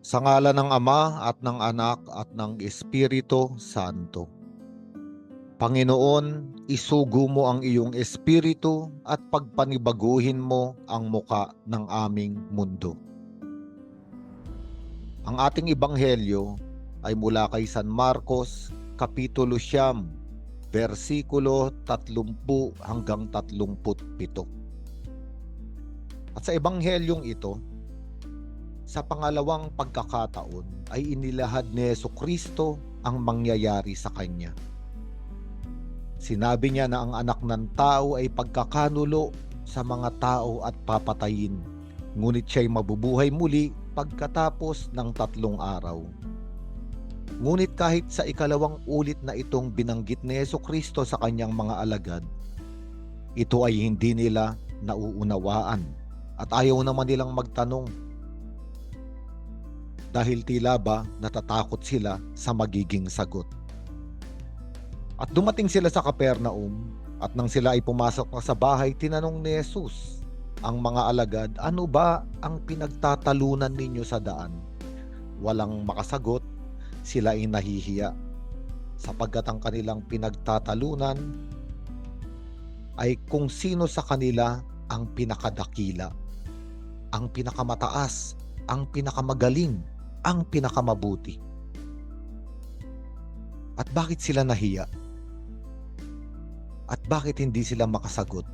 Sa ngala ng Ama at ng Anak at ng Espiritu Santo. Panginoon, isugo mo ang iyong espiritu at pagpanibaguhin mo ang muka ng aming mundo. Ang ating ibanghelyo ay mula kay San Marcos, Kapitulo Siyam, versikulo 30 hanggang 37. At sa ebanghelyong ito, sa pangalawang pagkakataon ay inilahad ni Yeso Kristo ang mangyayari sa kanya. Sinabi niya na ang anak ng tao ay pagkakanulo sa mga tao at papatayin, ngunit siya'y mabubuhay muli pagkatapos ng tatlong araw. Ngunit kahit sa ikalawang ulit na itong binanggit ni Yeso Kristo sa kanyang mga alagad, ito ay hindi nila nauunawaan at ayaw naman nilang magtanong dahil tila ba natatakot sila sa magiging sagot. At dumating sila sa Kapernaum at nang sila ay pumasok na sa bahay, tinanong ni Jesus ang mga alagad, ano ba ang pinagtatalunan ninyo sa daan? Walang makasagot, sila ay nahihiya sapagkat ang kanilang pinagtatalunan ay kung sino sa kanila ang pinakadakila, ang pinakamataas, ang pinakamagaling, ang pinakamabuti. At bakit sila nahiya? At bakit hindi sila makasagot?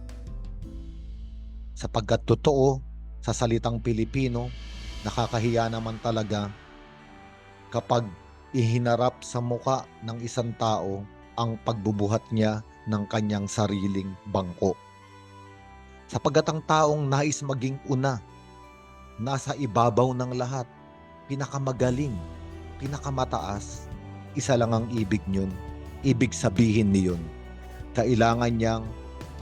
Sapagkat totoo, sa salitang Pilipino, nakakahiya naman talaga kapag ihinarap sa muka ng isang tao ang pagbubuhat niya ng kanyang sariling bangko. Sapagkat ang taong nais maging una, nasa ibabaw ng lahat, pinakamagaling, pinakamataas, isa lang ang ibig niyon. Ibig sabihin niyon, kailangan niyang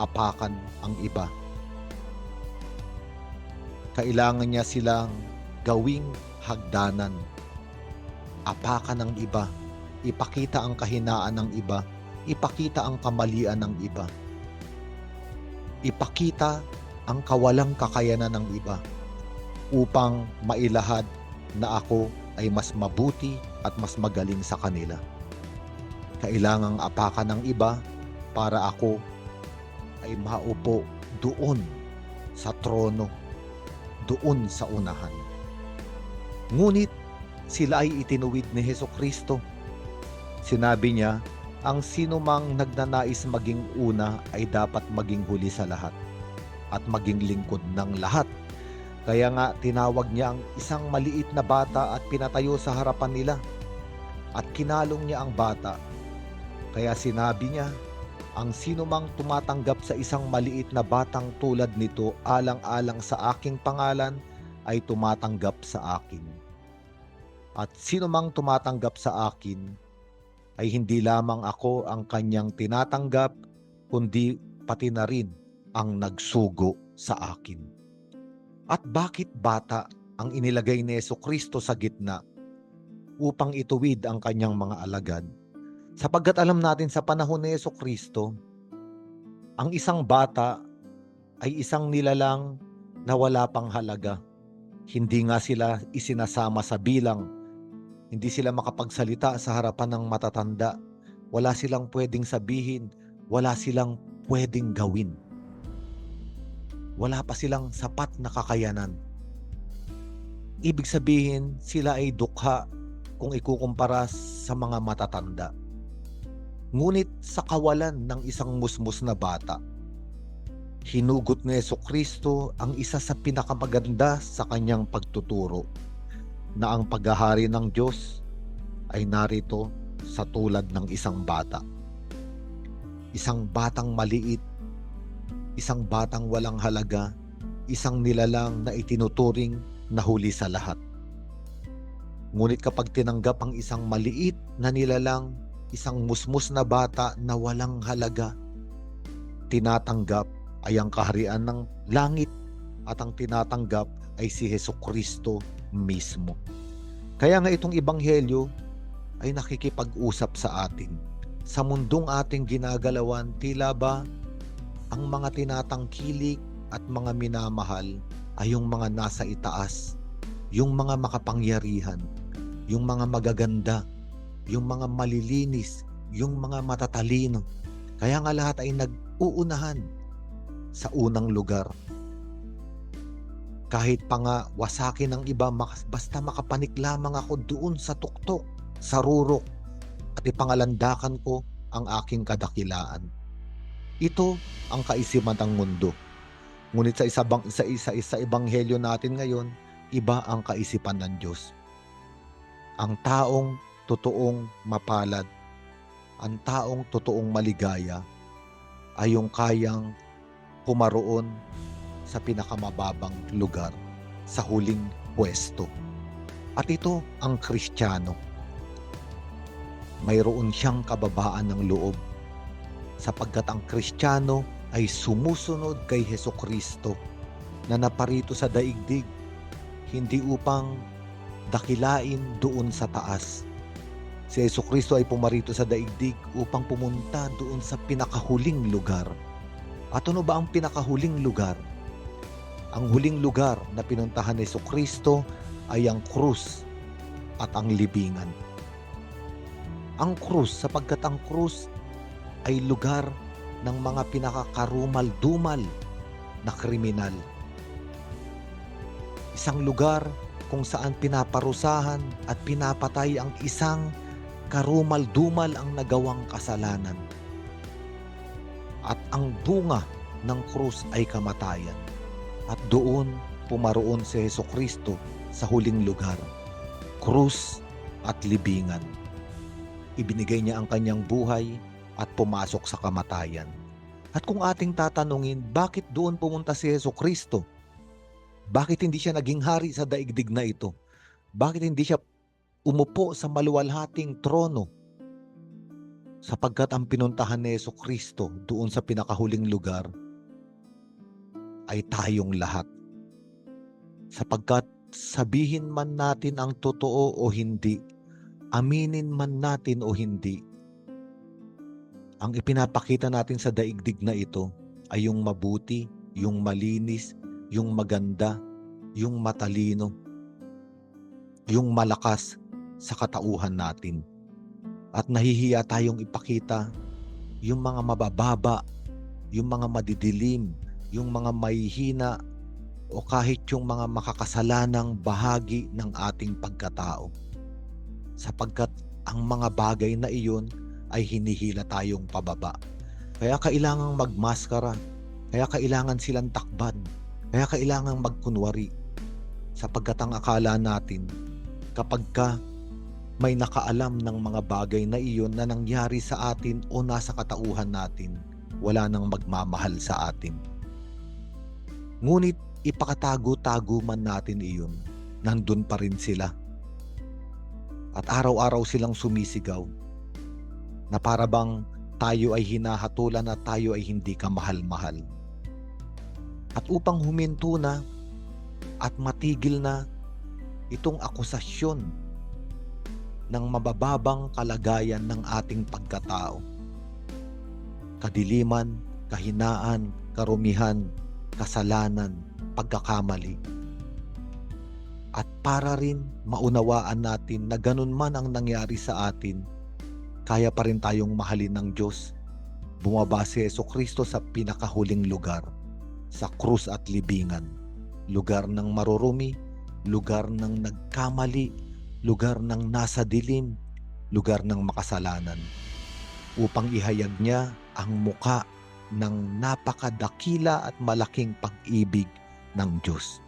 apakan ang iba. Kailangan niya silang gawing hagdanan. Apakan ng iba. Ipakita ang kahinaan ng iba. Ipakita ang kamalian ng iba. Ipakita ang kawalang kakayanan ng iba upang mailahad na ako ay mas mabuti at mas magaling sa kanila. Kailangang apakan ng iba para ako ay maupo doon sa trono, doon sa unahan. Ngunit sila ay itinuwid ni Heso Kristo. Sinabi niya, ang sino mang nagnanais maging una ay dapat maging huli sa lahat at maging lingkod ng lahat. Kaya nga tinawag niya ang isang maliit na bata at pinatayo sa harapan nila at kinalong niya ang bata. Kaya sinabi niya, ang sino mang tumatanggap sa isang maliit na batang tulad nito alang-alang sa aking pangalan ay tumatanggap sa akin. At sino mang tumatanggap sa akin ay hindi lamang ako ang kanyang tinatanggap kundi pati na rin ang nagsugo sa akin. At bakit bata ang inilagay ni Yeso Kristo sa gitna upang ituwid ang kanyang mga alagad? Sapagkat alam natin sa panahon ni Yeso Kristo, ang isang bata ay isang nilalang na wala pang halaga. Hindi nga sila isinasama sa bilang. Hindi sila makapagsalita sa harapan ng matatanda. Wala silang pwedeng sabihin. Wala silang pwedeng gawin. Wala pa silang sapat na kakayanan. Ibig sabihin, sila ay dukha kung ikukumpara sa mga matatanda. Ngunit sa kawalan ng isang musmus na bata, hinugot ni Yeso Kristo ang isa sa pinakamaganda sa kanyang pagtuturo na ang paghahari ng Diyos ay narito sa tulad ng isang bata. Isang batang maliit, isang batang walang halaga, isang nilalang na itinuturing na huli sa lahat. Ngunit kapag tinanggap ang isang maliit na nilalang isang musmus na bata na walang halaga. Tinatanggap ay ang kaharian ng langit at ang tinatanggap ay si Heso Kristo mismo. Kaya nga itong ebanghelyo ay nakikipag-usap sa atin. Sa mundong ating ginagalawan, tila ba ang mga tinatangkilik at mga minamahal ay yung mga nasa itaas, yung mga makapangyarihan, yung mga magaganda, yung mga malilinis, yung mga matatalino. Kaya nga lahat ay nag-uunahan sa unang lugar. Kahit pa nga wasakin ng iba, basta makapanik lamang ako doon sa tuktok, sa rurok, at ipangalandakan ko ang aking kadakilaan. Ito ang kaisipan ng mundo. Ngunit sa isabang sa isa isa ebanghelyo natin ngayon, iba ang kaisipan ng Diyos. Ang taong totoong mapalad, ang taong totoong maligaya ay yung kayang pumaroon sa pinakamababang lugar, sa huling pwesto. At ito ang Kristiyano. Mayroon siyang kababaan ng loob sapagkat ang Kristiyano ay sumusunod kay Heso Kristo na naparito sa daigdig hindi upang dakilain doon sa taas. Si Heso Kristo ay pumarito sa daigdig upang pumunta doon sa pinakahuling lugar. At ano ba ang pinakahuling lugar? Ang huling lugar na pinuntahan ni Heso Kristo ay ang krus at ang libingan. Ang krus sapagkat ang krus ay lugar ng mga pinakakarumal-dumal na kriminal. Isang lugar kung saan pinaparusahan at pinapatay ang isang karumal-dumal ang nagawang kasalanan. At ang bunga ng krus ay kamatayan. At doon pumaroon si Heso Kristo sa huling lugar, krus at libingan. Ibinigay niya ang kanyang buhay at pumasok sa kamatayan. At kung ating tatanungin, bakit doon pumunta si Heso Kristo? Bakit hindi siya naging hari sa daigdig na ito? Bakit hindi siya umupo sa maluwalhating trono? Sapagkat ang pinuntahan ni Heso Kristo doon sa pinakahuling lugar ay tayong lahat. Sapagkat sabihin man natin ang totoo o hindi, aminin man natin o hindi, ang ipinapakita natin sa daigdig na ito ay yung mabuti, yung malinis, yung maganda, yung matalino, yung malakas sa katauhan natin. At nahihiya tayong ipakita yung mga mabababa, yung mga madidilim, yung mga mahihina, o kahit yung mga makakasalanang bahagi ng ating pagkatao. Sapagkat ang mga bagay na iyon ay hinihila tayong pababa. Kaya kailangang magmaskara. Kaya kailangan silang takban. Kaya kailangang magkunwari. Sapagkat ang akala natin, kapag ka may nakaalam ng mga bagay na iyon na nangyari sa atin o nasa katauhan natin, wala nang magmamahal sa atin. Ngunit ipakatago-tago man natin iyon, nandun pa rin sila. At araw-araw silang sumisigaw na para bang tayo ay hinahatulan at tayo ay hindi ka mahal-mahal. At upang huminto na at matigil na itong akusasyon ng mabababang kalagayan ng ating pagkatao. Kadiliman, kahinaan, karumihan, kasalanan, pagkakamali. At para rin maunawaan natin na ganun man ang nangyari sa atin, kaya pa rin tayong mahalin ng Diyos. Bumaba si Yeso Kristo sa pinakahuling lugar, sa krus at libingan. Lugar ng marurumi, lugar ng nagkamali, lugar ng nasa dilim, lugar ng makasalanan. Upang ihayag niya ang muka ng napakadakila at malaking pag-ibig ng Diyos.